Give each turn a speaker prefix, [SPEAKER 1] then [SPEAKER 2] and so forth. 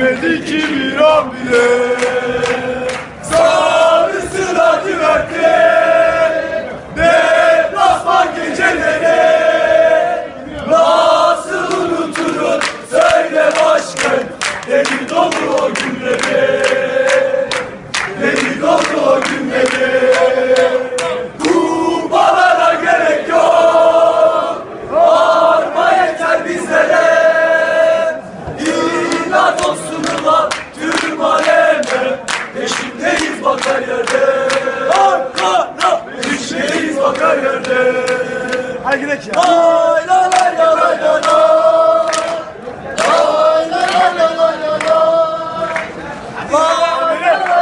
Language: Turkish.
[SPEAKER 1] günde Sarısı lacivertte Deplasman geceleri Nasıl unuturun söyle başkan Deli dolu o günleri Deli dolu o günleri Kupalara gerek yok Arma yeter bizlere Bakar yerde
[SPEAKER 2] Hadi gidelim ya.
[SPEAKER 1] Lay lay lay lay lay. Lay lay lay lay lay lay lay. Lay